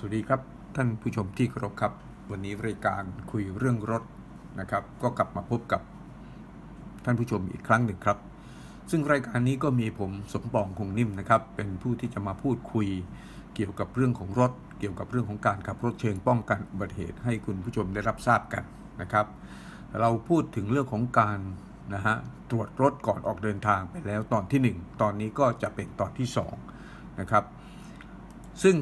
สวัสดีครับท่านผู้ชมที่เคารพครับ วันนี้รายการคุยเรื่องรถนะครับ ก็กลับมาพบกับท่านผู้ชมอีกครั้งหนึ่งครับ ซึ่งรายการนี้ก็มีผมสมปองคงนิ่มนะครับ เป็นผู้ที่จะมาพูดคุยเกี่ยวกับเรื่องของรถ เกี่ยวกับเรื่องของการขับรถเชิงป้องกันอุบัติเหตุให้คุณผู้ชมได้รับทราบกันนะครับ เราพูดถึงเรื่องของการนะฮะตรวจรถก่อนออกเดินทางไปแล้วตอนที่ 1 ตอนนี้ก็จะเป็นตอนที่2นะครับซึ่ง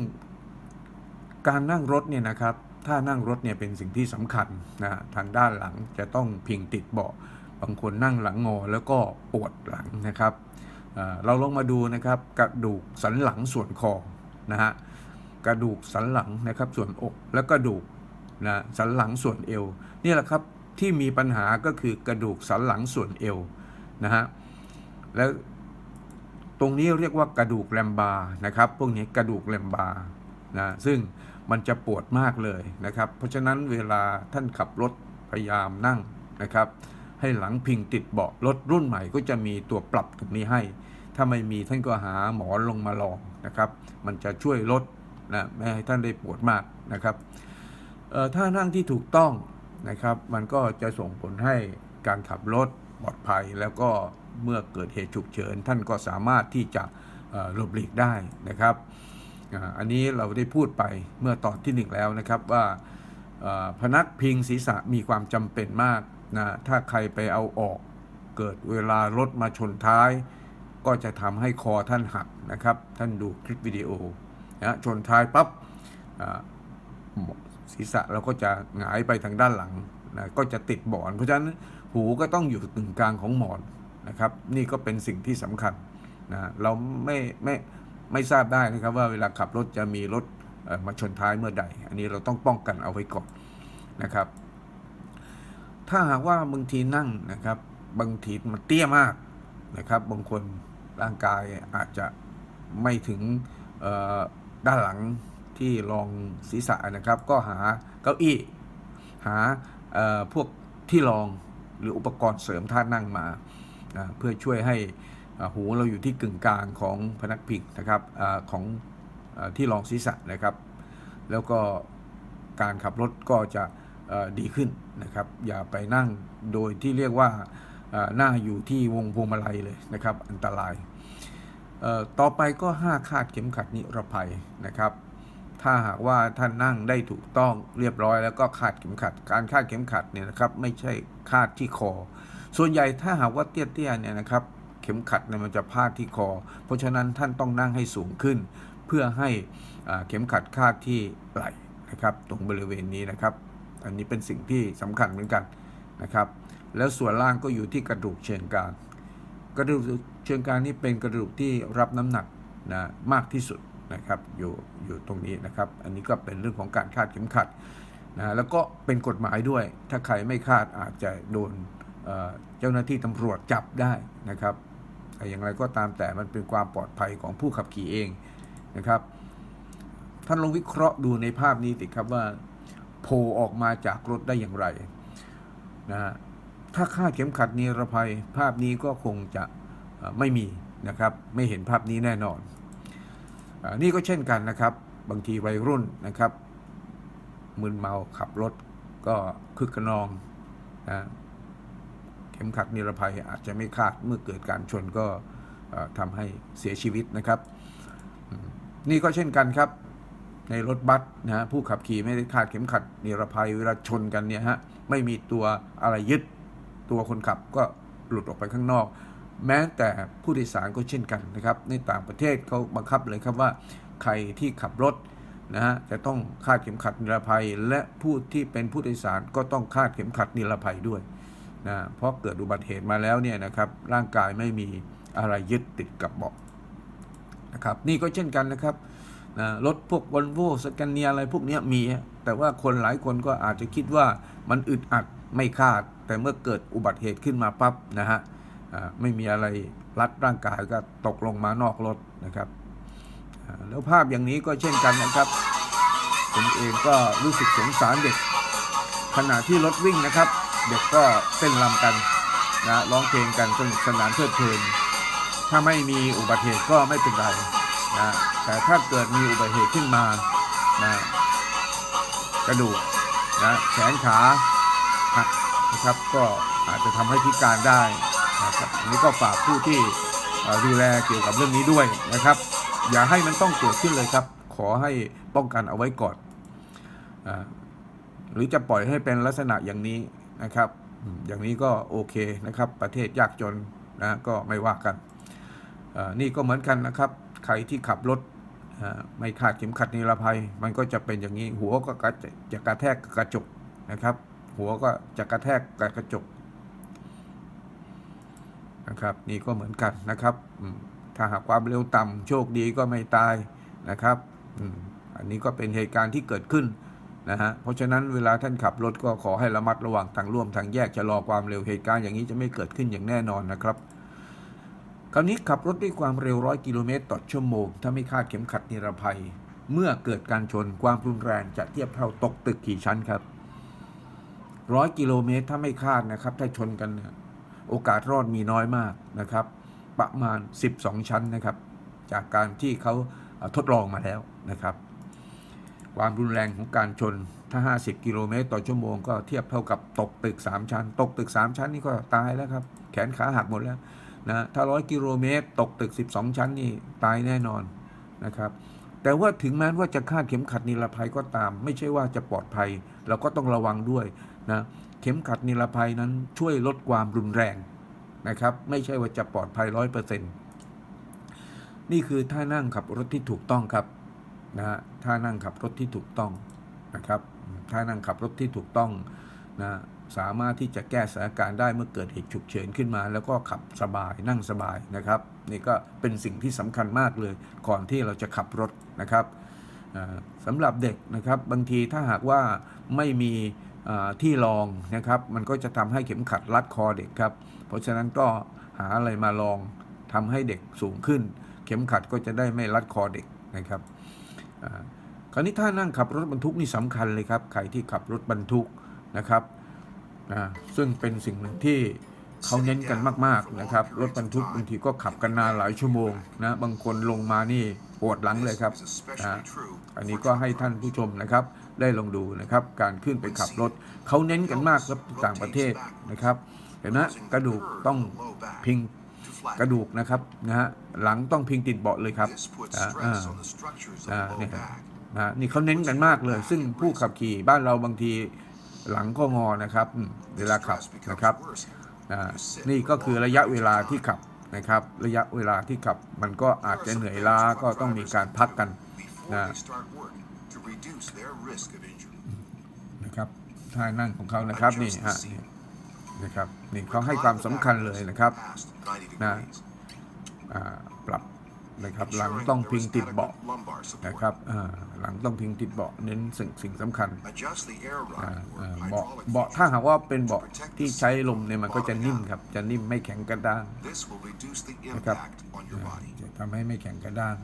การนั่งรถเนี่ยนะครับ ถ้านั่งรถเนี่ยเป็นสิ่งที่สำคัญนะทางด้านหลังจะต้องพิงติดเบาะบางคนนั่งหลังงอแล้วก็ปวดหลังนะครับเราลองมาดูนะครับกระดูกสันหลังส่วนคอนะฮะกระดูกสันหลังนะครับส่วนอกและกระดูกนะสันหลังส่วนเอวนี่แหละครับที่มีปัญหาก็คือกระดูกสันหลังส่วนเอวนะฮะแล้วตรงนี้เรียกว่ากระดูกแลมบาร์นะครับ พวกนี้กระดูกแลมบาร์นะซึ่ง มันจะปวดมากเลยนะครับ เพราะฉะนั้นเวลาท่านขับรถพยายามนั่งนะครับ ให้หลังพิงติดเบาะรถรุ่นใหม่ก็จะมีตัวปรับตรงนี้ให้ ถ้าไม่มีท่านก็หาหมอนลงมาลองนะครับ มันจะช่วยลดนะไม่ให้ท่านได้ปวดมากนะครับเอ่อถ้านั่งที่ถูกต้องนะครับ มันก็จะส่งผลให้การขับรถปลอดภัยแล้วก็เมื่อเกิดเหตุฉุกเฉิน ท่านก็สามารถที่จะหลบหลีกได้นะครับ อันนี้เราได้พูดไปเมื่อตอนที่หนึ่งแล้วนะครับว่าพนักพิงศีรษะมีความจำเป็นมากนะถ้าใครไปเอาออกเกิดเวลารถมาชนท้าย ก็จะทำให้คอท่านหักนะครับ ท่านดูคลิปวิดีโอนะชนท้ายปั๊บศีรษะเราก็จะหงายไปทางด้านหลังนะก็จะติดเบอน เพราะฉะนั้นหูก็ต้องอยู่ตึงกลางของหมอนนะครับ นี่ก็เป็นสิ่งที่สำคัญนะเราไม่ไม่ ไม่ทราบได้นะครับว่าเวลาขับรถจะมีรถมาชนท้ายเมื่อใด อันนี้เราต้องป้องกันเอาไว้ก่อนนะครับ ถ้าหากว่าบางทีนั่งนะครับ บางทีมันเตี้ยมากนะครับ บางคนร่างกายอาจจะไม่ถึงด้านหลังที่รองศีรษะนะครับ ก็หาเก้าอี้หาพวกที่รองหรืออุปกรณ์เสริมท่านั่งมานะเพื่อช่วยให้ หูเราอยู่ที่กึ่งกลางของพนักพิงนะครับอของอที่รองศีรษะนะครับ แล้วก็การขับรถก็จะดีขึ้นนะครับ อย่าไปนั่งโดยที่เรียกว่าหน้าอยู่ที่วงพวงมาลัยเลยนะครับ อันตราย ต่อไปก็ 5 คาดเข็มขัดนิรภัยนะครับ ถ้าหากว่าท่านนั่งได้ถูกต้องเรียบร้อยแล้วก็คาดเข็มขัด การคาดเข็มขัดเนี่ยนะครับไม่ใช่คาดที่คอ ส่วนใหญ่ถ้าหากว่าเตี้ยๆเนี่ยนะครับ ข็มขัดเนี่ยมันจะพาดที่คอ เพราะฉะนั้นท่านต้องนั่งให้สูงขึ้น เพื่อให้เข็มขัดคาดที่ไหล่นะครับ ตรงบริเวณนี้นะครับ อันนี้เป็นสิ่งที่สำคัญเหมือนกันนะครับ แล้วส่วนล่างก็อยู่ที่กระดูกเชิงกรานกระดูกเชิงกรานนี่เป็นกระดูกที่รับน้ำหนักนะมากที่สุดนะครับอยู่อยู่ตรงนี้นะครับ อันนี้ก็เป็นเรื่องของการคาดเข็มขัดนะแล้วก็เป็นกฎหมายด้วย ถ้าใครไม่คาดอาจจะโดนเจ้าหน้าที่ตำรวจจับได้นะครับ แต่อย่างไรก็ตามแต่มันเป็นความปลอดภัยของผู้ขับขี่เองนะครับ ท่านลองวิเคราะห์ดูในภาพนี้สิครับว่าโผล่ออกมาจากรถได้อย่างไรนะฮะถ้าคาเข็มขัดนิรภัยภาพนี้ก็คงจะไม่มีนะครับ ไม่เห็นภาพนี้แน่นอนอนี่ก็เช่นกันนะครับ บางทีวัยรุ่นนะครับมึนเมาขับรถก็คึกขนองนะ เข็มขัดนิรภัยอาจจะไม่คาดเมื่อเกิดการชนก็ทำให้เสียชีวิตนะครับ นี่ก็เช่นกันครับ ในรถบัสนะผู้ขับขี่ไม่ได้คาดเข็มขัดนิรภัยเวลาชนกันเนี่ยฮะไม่มีตัวอะไรยึดตัวคนขับก็หลุดออกไปข้างนอก แม้แต่ผู้โดยสารก็เช่นกันนะครับ ในต่างประเทศเขาบังคับเลยครับว่าใครที่ขับรถนะฮะจะต้องคาดเข็มขัดนิรภัย และผู้ที่เป็นผู้โดยสารก็ต้องคาดเข็มขัดนิรภัยด้วย นะเพราะเกิดอุบัติเหตุมาแล้วเนี่ยนะครับร่างกายไม่มีอะไรยึดติดกับเบาะนะครับนี่ก็เช่นกันนะครับนะรถพวกวอลโว่สแกนเนียอะไรพวกนี้มี แต่ว่าคนหลายคนก็อาจจะคิดว่ามันอึดอัดไม่คาด แต่เมื่อเกิดอุบัติเหตุขึ้นมาปั๊บนะฮะไม่มีอะไรรัดร่างกายก็ตกลงมานอกรถนะครับแล้วภาพอย่างนี้ก็เช่นกันนะครับผมเองก็รู้สึกสงสารเด็กขณะที่รถวิ่งนะครับ เด็กก็เต้นรำกันนะร้องเพลงกันสนุกสนานเพลิดเพลิน ถ้าไม่มีอุบัติเหตุก็ไม่เป็นไรนะแต่ถ้าเกิดมีอุบัติเหตุขึ้นมานะกระดูกนะแขนขาหักนะครับก็อาจจะทำให้พิการได้นะครับอันนี้ก็ฝากผู้ที่ดูแลเกี่ยวกับเรื่องนี้ด้วยนะครับ อย่าให้มันต้องเกิดขึ้นเลยครับ ขอให้ป้องกันเอาไว้ก่อนอาหรือจะปล่อยให้เป็นลักษณะอย่างนี้ นะครับ อย่างนี้ก็โอเคนะครับ ประเทศยากจนนะก็ไม่ว่ากัน นี่ก็เหมือนกันนะครับ ใครที่ขับรถไม่คาดเข็มขัดนิรภัย มันก็จะเป็นอย่างนี้ หัวก็จะกระแทกกระจกนะครับ หัวก็จะกระแทกกระจกนะครับ นี่ก็เหมือนกันนะครับ ถ้าหากความเร็วต่ำโชคดีก็ไม่ตายนะครับ อันนี้ก็เป็นเหตุการณ์ที่เกิดขึ้น นะฮะเพราะฉะนั้นเวลาท่านขับรถก็ขอให้ระมัดระวังทางร่วมทางแยกชะลอความเร็วเหตุการณ์อย่างนี้จะไม่เกิดขึ้นอย่างแน่นอนนะครับคราวนี้ขับรถด้วยความเร็วร้อยกิโลเมตรต่อชั่วโมงถ้าไม่คาดเข็มขัดนิรภัย เมื่อเกิดการชนความรุนแรงจะเทียบเท่าตกตึกกี่ชั้นครับร้อยกิโลเมตรถ้าไม่คาดนะครับ ถ้าชนกันโอกาสรอดมีน้อยมากนะครับ ประมาณ 12 ชั้นนะครับ จากการที่เขาทดลองมาแล้วนะครับ ความรุนแรงของการชน ถ้า 50 กิโลเมตรต่อชั่วโมงก็เทียบเท่ากับตกตึก 3 ชั้น ตกตึก 3 ชั้นนี่ก็ตายแล้วครับ แขนขาหักหมดแล้วนะถ้า 100 กิโลเมตร ตกตึก 12 ชั้นนี่ตายแน่นอนนะครับ แต่ว่าถึงแม้ว่าจะคาดเข็มขัดนิรภัยก็ตาม ไม่ใช่ว่าจะปลอดภัย เราก็ต้องระวังด้วยนะเข็มขัดนิรภัยนั้นช่วยลดความรุนแรงนะครับ ไม่ใช่ว่าจะปลอดภัยร้อยเปอร์เซ็นต์นี่คือท่านั่งขับรถที่ถูกต้องครับ นะฮะท่านั่งขับรถที่ถูกต้องนะครับท่านั่งขับรถที่ถูกต้องนะสามารถที่จะแก้สถานการณ์ได้เมื่อเกิดเหตุฉุกเฉินขึ้นมา แล้วก็ขับสบายนั่งสบายนะครับ นี่ก็เป็นสิ่งที่สำคัญมากเลย ก่อนที่เราจะขับรถนะครับอ่าสำหรับเด็กนะครับบางทีถ้าหากว่าไม่มีที่รองนะครับ มันก็จะทำให้เข็มขัดรัดคอเด็กครับ เพราะฉะนั้นก็หาอะไรมาลองทำให้เด็กสูงขึ้น เข็มขัดก็จะได้ไม่รัดคอเด็กนะครับ คราวนี้ถ้านั่งขับรถบรรทุกนี่สำคัญเลยครับ ใครที่ขับรถบรรทุกนะครับซึ่งเป็นสิ่งหนึ่งที่เขาเน้นกันมากๆนะครับ รถบรรทุกบางทีก็ขับกันนานหลายชั่วโมงนะบางคนลงมานี่ปวดหลังเลยครับอ่าอันนี้ก็ให้ท่านผู้ชมนะครับ ได้ลองดูนะครับ การขึ้นไปขับรถเขาเน้นกันมากครับต่างประเทศนะครับเห็นไหมกระดูกต้องพิง กระดูกนะครับนะฮะหลังต้องพิงติดเบาะเลยครับอ่าอ่าอ่าเนี่ยนะนี่เขาเน้นกันมากเลย ซึ่งผู้ขับขี่บ้านเราบางทีหลังก็งอนะครับอืมเวลาขับนะครับอ่านี่ก็คือระยะเวลาที่ขับนะครับ ระยะเวลาที่ขับมันก็อาจจะเหนื่อยล้าก็ต้องมีการพักกันนะนะครับท่านั่งของเขานะครับนี่ฮะ นี่นะครับนี่เขาให้ความสำคัญเลยนะครับนะปรับนะครับหลังต้องพิงติดเบาะนะครับหลังต้องพิงติดเบาะเน้นสิ่งสิ่งสำคัญเบาะเบาะถ้าหากว่าเป็นเบาะที่ใช้ลมเนี่ยมันก็จะนิ่มครับจะนิ่มไม่แข็งกระด้างนะครับจะทำให้ไม่แข็งกระด้าง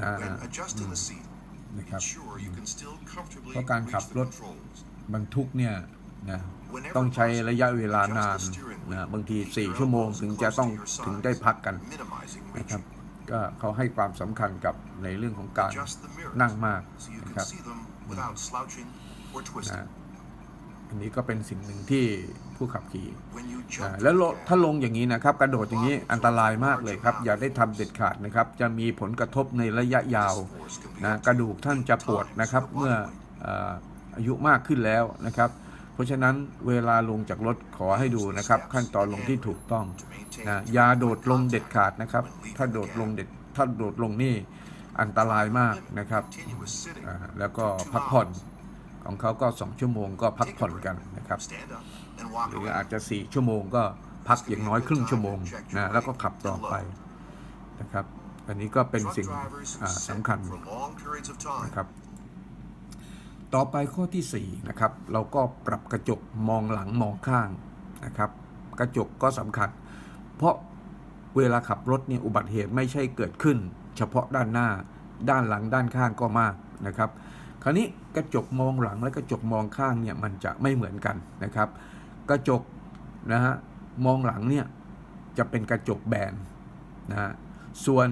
นะนะครับเพราะการขับรถบรรทุกเนี่ย นะต้องใช้ระยะเวลานานนะบางที 4 ชั่วโมงถึงจะต้องถึงได้พักกันนะครับก็เขาให้ความสำคัญกับในเรื่องของการนั่งมากนะครับนะอันนี้ก็เป็นสิ่งหนึ่งที่ผู้ขับขี่อ่าแล้วลถ้าลงอย่างนี้นะครับ กระโดดอย่างนี้อันตรายมากเลยครับ อย่าได้ทำเด็ดขาดนะครับ จะมีผลกระทบในระยะยาวนะกระดูกท่านจะปวดนะครับ เมื่อเอ่ออายุมากขึ้นแล้วนะครับ เพราะฉะนั้นเวลาลงจากรถขอให้ดูนะครับ ขั้นตอนลงที่ถูกต้องนะอย่าโดดลงเด็ดขาดนะครับ ถ้าโดดลงเด็ดถ้าโดดลงนี่อันตรายมากนะครับอ่าแล้วก็พักผ่อนของเขาก็2ชั่วโมงก็พักผ่อนกันนะครับ หรืออาจจะ4ชั่วโมงก็พักอย่างน้อยครึ่งชั่วโมงนะแล้วก็ขับต่อไปนะครับ อันนี้ก็เป็นสิ่งอ่าสำคัญนะครับ ต่อไปข้อที่4นะครับเราก็ปรับกระจกมองหลังมองข้างนะครับ กระจกก็สำคัญ เพราะเวลาขับรถเนี่ยอุบัติเหตุไม่ใช่เกิดขึ้น เฉพาะด้านหน้า ด้านหลังด้านข้างก็มากนะครับ คราวนี้กระจกมองหลังและกระจกมองข้างเนี่ยมันจะไม่เหมือนกันนะครับ กระจกนะฮะมองหลังเนี่ยจะเป็นกระจกแบนนะฮะส่วน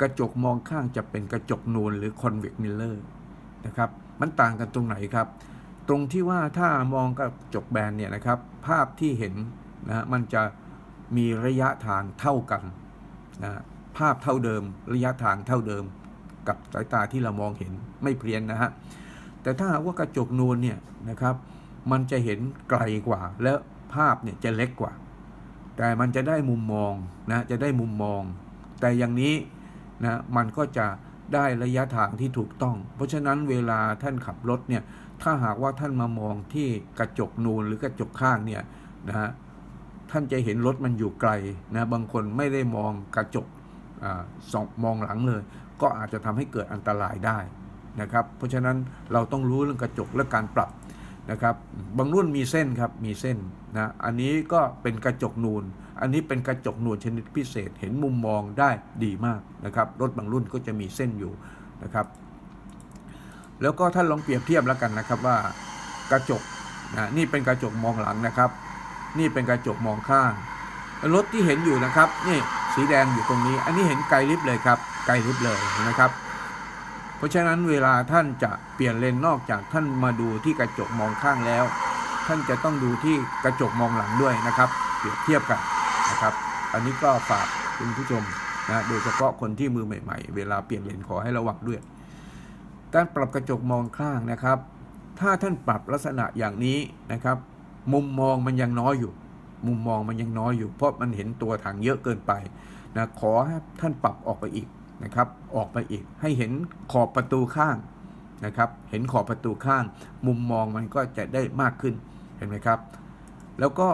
กระจกมองข้างจะเป็นกระจกนูนหรือ convex mirror นะครับ มันต่างกันตรงไหนครับ ตรงที่ว่าถ้ามองกระจกแบนเนี่ยนะครับ ภาพที่เห็นนะฮะมันจะมีระยะทางเท่ากันนะภาพเท่าเดิม ระยะทางเท่าเดิม กับสายตาที่เรามองเห็นไม่เพี้ยนนะฮะแต่ถ้าว่ากระจกนูนเนี่ยนะครับ มันจะเห็นไกลกว่า และภาพเนี่ยจะเล็กกว่า แต่มันจะได้มุมมองนะจะได้มุมมอง แต่อย่างนี้นะมันก็จะ ได้ระยะทางที่ถูกต้อง เพราะฉะนั้นเวลาท่านขับรถเนี่ยถ้าหากว่าท่านมามองที่กระจกนูนหรือกระจกข้างเนี่ยนะฮะท่านจะเห็นรถมันอยู่ไกลนะบางคนไม่ได้มองกระจกอสองมองหลังเลย ก็อาจจะทำให้เกิดอันตรายได้นะครับ เพราะฉะนั้นเราต้องรู้เรื่องกระจกและการปรับนะครับ บางรุ่นมีเส้นครับมีเส้นนะอันนี้ก็เป็นกระจกนูน อันนี้เป็นกระจกหนูนชนิดพิเศษเห็นมุมมองได้ดีมากนะครับ รถบางรุ่นก็จะมีเส้นอยู่นะครับ แล้วก็ท่านลองเปรียบเทียบแล้วกันนะครับว่ากระจกนะนี่เป็นกระจกมองหลังนะครับ นี่เป็นกระจกมองข้าง รถที่เห็นอยู่นะครับนี่สีแดงอยู่ตรงนี้ อันนี้เห็นไกลลิบเลยครับไกลลิบเลยนะครับ เพราะฉะนั้นเวลาท่านจะเปลี่ยนเลนนอกจากท่านมาดูที่กระจกมองข้างแล้ว ท่านจะต้องดูที่กระจกมองหลังด้วยนะครับ เปรียบเทียบกัน อันนี้ก็ฝากคุณผู้ชมนะโดยเฉพาะคนที่มือใหม่ ๆ เวลาเปลี่ยนเลนขอให้ระวังด้วย การปรับกระจกมองข้างนะครับ ถ้าท่านปรับลักษณะอย่างนี้นะครับ มุมมองมันยังน้อยอยู่ มุมมองมันยังน้อยอยู่ เพราะมันเห็นตัวถังเยอะเกินไปนะขอให้ท่านปรับออกไปอีกนะครับ ออกไปอีกให้เห็นขอบประตูข้างนะครับ เห็นขอบประตูข้าง มุมมองมันก็จะได้มากขึ้นเห็นไหมครับ แล้วก็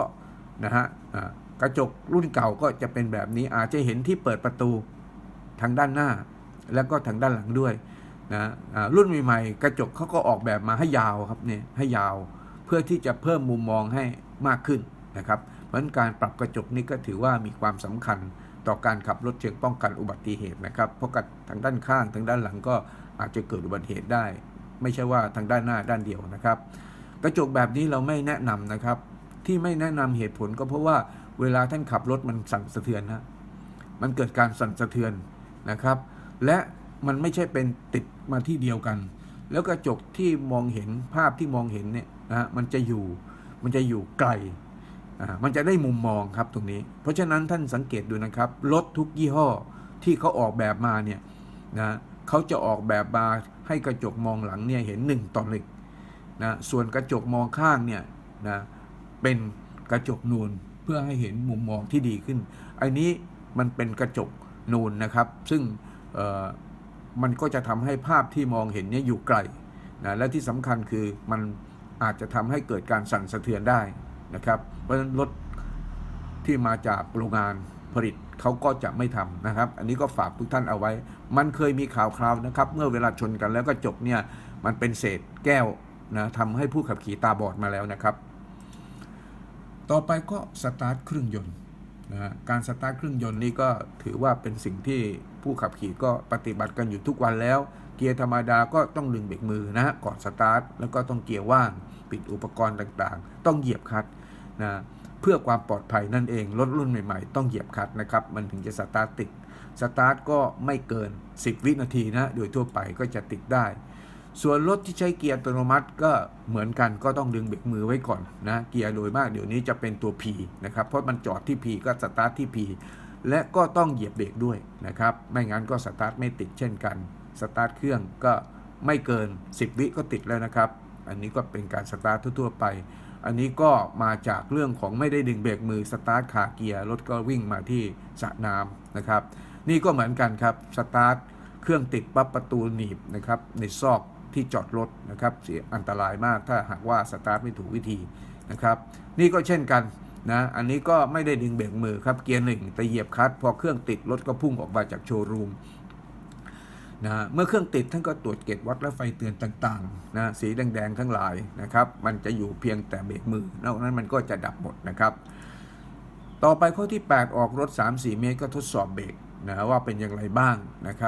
นะฮะอ่า กระจกรุ่นเก่าก็จะเป็นแบบนี้อาจจะเห็นที่เปิดประตูทางด้านหน้า แล้วก็ทางด้านหลังด้วยนะรุ่นใหม่ๆกระจกเขาก็ออกแบบมาให้ยาวครับเนี่ยให้ยาว เพื่อที่จะเพิ่มมุมมองให้มากขึ้นนะครับ เพราะฉะนั้นการปรับกระจกนี้ก็ถือว่ามีความสำคัญต่อการขับรถเชิงป้องกันอุบัติเหตุนะครับ เพราะกับทางด้านข้างทางด้านหลังก็อาจจะเกิดอุบัติเหตุได้ ไม่ใช่ว่าทางด้านหน้าด้านเดียวนะครับ กระจกแบบนี้เราไม่แนะนำนะครับ ที่ไม่แนะนำเหตุผลก็เพราะว่า เวลาท่านขับรถมันสั่นสะเทือนนะมันเกิดการสั่นสะเทือนนะครับ และมันไม่ใช่เป็นติดมาที่เดียวกัน แล้วกระจกที่มองเห็นภาพที่มองเห็นเนี่ยนะมันจะอยู่มันจะอยู่ไกลอ่ามันจะได้มุมมองครับตรงนี้ เพราะฉะนั้นท่านสังเกตดูนะครับรถทุกยี่ห้อที่เขาออกแบบมาเนี่ยนะเขาจะออกแบบมาให้กระจกมองหลังเนี่ยเห็นหนึ่งต่อหนึ่งนะส่วนกระจกมองข้างเนี่ยนะเป็นกระจกนูน เพื่อให้เห็นมุมมองที่ดีขึ้น อันนี้มันเป็นกระจกนูนนะครับ ซึ่งมันก็จะทำให้ภาพที่มองเห็นนี่ยอยู่ไกลนะและที่สำคัญคือมันอาจจะทำให้เกิดการสั่นสะเทือนได้นะครับ เพราะฉะนั้นรถที่มาจากโรงงานผลิตเขาก็จะไม่ทำนะครับ อันนี้ก็ฝากทุกท่านเอาไว้ มันเคยมีข่าวคราวนะครับ เมื่อเวลาชนกันแล้วก็จกเนี่ย มันเป็นเศษแก้วนะทำให้ผู้ขับขี่ตาบอดมาแล้วนะครับ ต่อไปก็สตาร์ทเครื่องยนต์นะฮะการสตาร์ทเครื่องยนต์นี่ก็ถือว่าเป็นสิ่งที่ผู้ขับขี่ก็ปฏิบัติกันอยู่ทุกวันแล้ว เกียร์ธรรมดาก็ต้องดึงเบรกมือนะฮะก่อนสตาร์ทแล้วก็ต้องเกียร์ว่าง ปิดอุปกรณ์ต่างๆ ต้องเหยียบคลัตช์นะเพื่อความปลอดภัยนั่นเองรถรุ่นใหม่ๆ ต้องเหยียบคลัตช์นะครับมันถึงจะสตาร์ทติดสตาร์ทก็ไม่เกิน 10 วินาทีนะโดยทั่วไปก็จะติดได้ ส่วนรถที่ใช้เกียร์อัตโนมัติก็เหมือนกันก็ต้องดึงเบรกมือไว้ก่อนนะเกียร์โดยมากเดี๋ยวนี้จะเป็นตัว P นะครับเพราะมันจอดที่ P ก็สตาร์ทที่ P และก็ต้องเหยียบเบรกด้วยนะครับไม่งั้นก็สตาร์ทไม่ติดเช่นกันสตาร์ทเครื่องก็ไม่เกิน 10 วิก็ติดแล้วนะครับ อันนี้ก็เป็นการสตาร์ททั่วๆไป อันนี้ก็มาจากเรื่องของไม่ได้ดึงเบรกมือสตาร์ทขาเกียร์รถก็วิ่งมาที่สระน้ำนะครับ นี่ก็เหมือนกันครับสตาร์ทเครื่องติดปั๊บประตูหนีบนะครับในซอก ที่จอดรถนะครับเสียอันตรายมากถ้าหากว่าสตาร์ทไม่ถูกวิธีนะครับนี่ก็เช่นกันนะอันนี้ก็ไม่ได้ดึงเบรกมือครับเกียร์หนึ่งแต่เหยียบคลัตช์พอเครื่องติดรถก็พุ่งออกมาจากโชว์รูมนะเมื่อเครื่องติดท่านก็ตรวจเก็บวัดและไฟเตือนต่างๆนะสีแดงๆทั้งหลายนะครับมันจะอยู่เพียงแต่เบรกมือนอกนั้นมันก็จะดับหมดนะครับ ต่อไปข้อที่ 8 ออกรถ 3-4 เมตรก็ทดสอบเบรกนะว่าเป็นอย่างไรบ้างนะครับ